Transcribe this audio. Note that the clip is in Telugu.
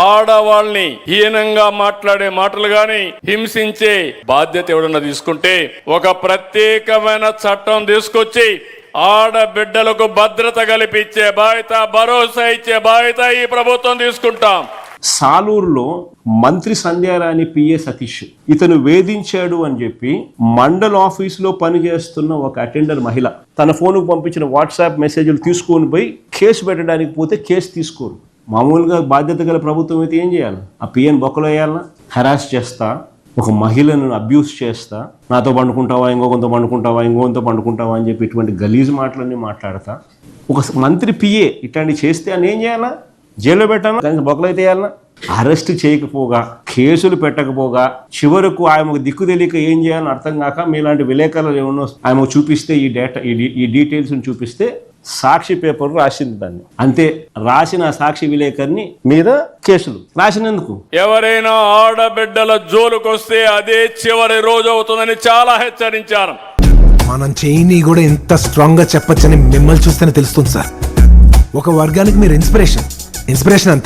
ఆడవాళ్ళని హీనంగా మాట్లాడే మాటలు గాని హింసించే బాధ్యత ఎవడన్నా తీసుకుంటే ఒక ప్రత్యేకమైన చట్టం తీసుకొచ్చి ఆడబిడ్డలకు భద్రత కల్పించే బాధ్యత భరోసా ఇచ్చే బాధ్యత ఈ ప్రభుత్వం తీసుకుంటాం. సాలూరులో మంత్రి సంధ్యారాణి పిఏ సతీష్ ఇతను వేధించాడు అని చెప్పి మండల్ ఆఫీసులో పనిచేస్తున్న ఒక అటెండర్ మహిళ తన ఫోన్కు పంపించిన వాట్సాప్ మెసేజ్లు తీసుకొని పోయి కేసు పెట్టడానికి పోతే కేసు తీసుకోరు. మామూలుగా బాధ్యత గల ప్రభుత్వం అయితే ఏం చేయాలి? ఆ పిఎన్ బొక్కలు వేయాలన్నా హెరాస్ చేస్తా ఒక మహిళను అబ్యూస్ చేస్తా నాతో పండుకుంటావా ఇంకొకంతో పండుకుంటావా ఇంకొంతో పండుకుంటావా అని చెప్పి ఇటువంటి గలీజ్ మాటలన్నీ మాట్లాడతా. ఒక మంత్రి పిఏ ఇట్లాంటి చేస్తే అని ఏం చేయాలా? జైల్లో పెట్టాలా? దానికి బొక్కలైతే వేయాలనా? అరెస్ట్ చేయకపోగా కేసులు పెట్టకపోగా చివరకు ఆయనకు దిక్కు తెలియక ఏం చేయాలని అర్థం కాక మీలాంటి విలేకరులు ఏమన్నా ఆయనకు చూపిస్తే ఈ డేటా ఈ ఈ డీటెయిల్స్ని చూపిస్తే సాక్షి పేపర్ రాసింది దాన్ని. అంతే రాసిన సాక్షి విలేకరిని మీద కేసులు. రాసినందుకు. ఎవరైనా ఆడబిడ్డల జోలుకొస్తే అదే చివరి రోజు అవుతుందని చాలా హెచ్చరించారు. మనం చేయని కూడా ఎంత స్ట్రాంగ్గా చెప్పొచ్చని మిమ్మల్ని చూస్తేనే తెలుస్తుంది సార్. ఒక వర్గానికి మీరు ఇన్స్పిరేషన్. ఇన్స్పిరేషన్ అంతే.